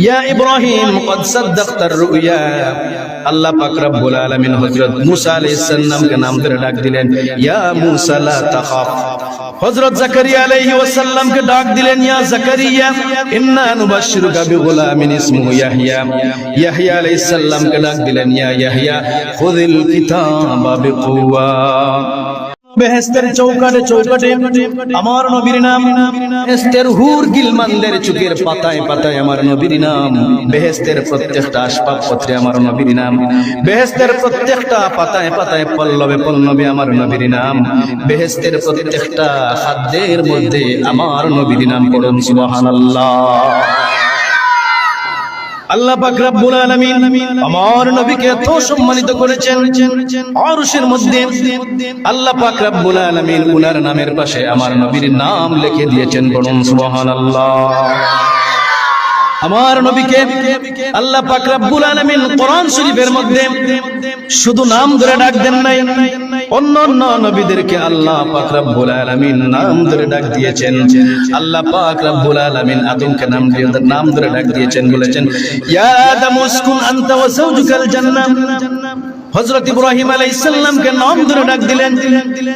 يا إبراهيم قد صدقت الرؤيا. الله پاک رب العالمين حضرت موسى عليه السلام کے نام درے ڈاک دلین. یا موسى لا تخاف. حضرت زكريا عليه وسلم کے ڈاک دلین یا زكريا أنا نبشرك بغلام اسمه يحيى يحيى عليه السلام کے ڈاک دلین يا يحيى خذ الكتاب بقوه. বেহেস্তের চৌকাটে চৌকাটে আমার নবীর নাম। বেহেস্তের হুর গিলমানদের চুকের পাতায় পাতায় আমার নবীর নাম। বেহেস্তের প্রত্যেকটা আসবাবপত্রে আমার নবীর নাম। বেহেস্তের প্রত্যেকটা পাতায় পাতায় পল্লবে পল্লবে আমার নবীর নাম। বেহেস্তের প্রত্যেকটা খাদ্যের মধ্যে আমার নবীর নাম পড়ুন, সুবহানাল্লাহ। আল্লাহ পাক রব্বুল আলামিন আমার নবীকে এত সম্মানিত করেছেন। আরশের মধ্যে আল্লাহ পাক রব্বুল আলামিন উনার নামের পাশে আমার নবীর নাম লিখে দিয়েছেন বলুন সুবহানাল্লাহ। আমার নবীকে আল্লাহ পাক রব্বুল আলামিন কোরআন শরীফের মধ্যে শুধু নাম ধরে ডাক দেন নাই অন্য অন্য নবীদেরকে আল্লাহ পাক রব্বুল আলামিন নাম ধরে ডাক দিয়েছেন। আল্লাহ পাক রব্বুল আলামিন আদমকে নাম দিয়ে নাম ধরে ডাক দিয়েছেন, বলেছেন, ইয়া আদম, উসকুন আনতা ওয়া জান্নাহ। হযরত ইব্রাহিম আলাইহিস সালামকে নাম ধরে ডাক দিলেন,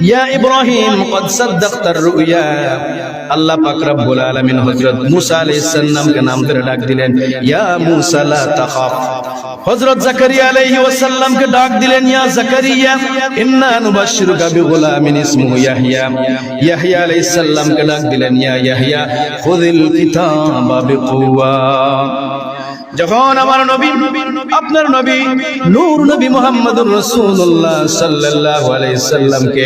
ইয়া ইব্রাহিম, কদ সাদ্দাকতার রুয়া। আল্লাহ পাক রব্বুল আলামিন হযরত মূসা আলাইহিস সালামকে নাম ধরে ডাক দিলেন, ইয়া মূসা, লা তাখাফ। হযরত জাকারিয়া আলাইহি ওয়াসাল্লামকে ডাক দিলেন, ইয়া জাকারিয়া, ইন্না নুবাশশিরুকা বিগুলামিন ইসমুহু ইয়াহইয়া ইয়াহইয়া আলাইহিস সালামকে ডাক দিলেন, ইয়া ইয়াহইয়া খুযিল কিতাবা বিকুওয়া। যখন আমার নবী, আপনার নবী নূর নবী মুহাম্মদুর রাসূলুল্লাহ সাল্লাল্লাহু আলাইহি সাল্লামকে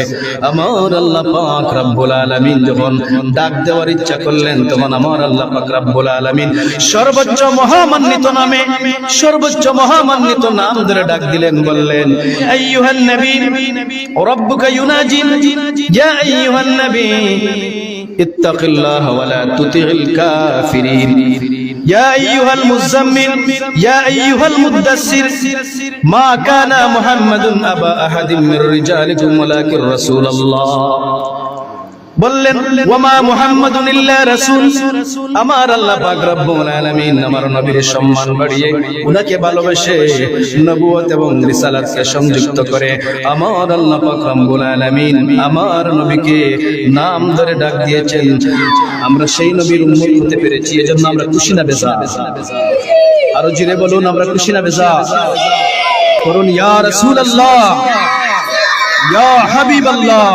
আমার আল্লাহ পাক রব্বুল আলামিন যখন ডাক দেওয়ার ইচ্ছা করলেন, তখন আমার আল্লাহ পাক রব্বুল আলামিন সর্বোচ্চ মহামান্বিত নামে, সর্বোচ্চ মহামান্বিত নাম ধরে ডাক দিলেন, বললেন, আইয়ুহান নবী, রব্বুকা ইয়া আইয়ুহান নবী, ইত্তাকিল্লাহ ওয়ালা তুতিউল কাফিরিন। يا أيها المزمل يا أيها المدثر ما كان محمد أبا أحد من رجالكم ولكن رسول الله. বললেন ওয়ামা মুহাম্মাদুন ইল্লা রাসূল। আমার আল্লাহ পাক রব্বুল আলামিন আমার নবীর সম্মান বাড়িয়ে উনাকে ভালোবেসে নবুয়ত এবং রিসালাতকে সংযুক্ত করে আমার আল্লাহ পাক রব্বুল আলামিন আমার নবীকে নাম ধরে ডাক দিয়েছেন। আমরা সেই নবীর উম্মত হতে পেরেছি এজন্য আমরা খুশি না বেজা। আরও জিরে বলুন আমরা খুশি না বেজা। করুন ইয়া রাসূলুল্লাহ ইয়া হাবিবাল্লাহ।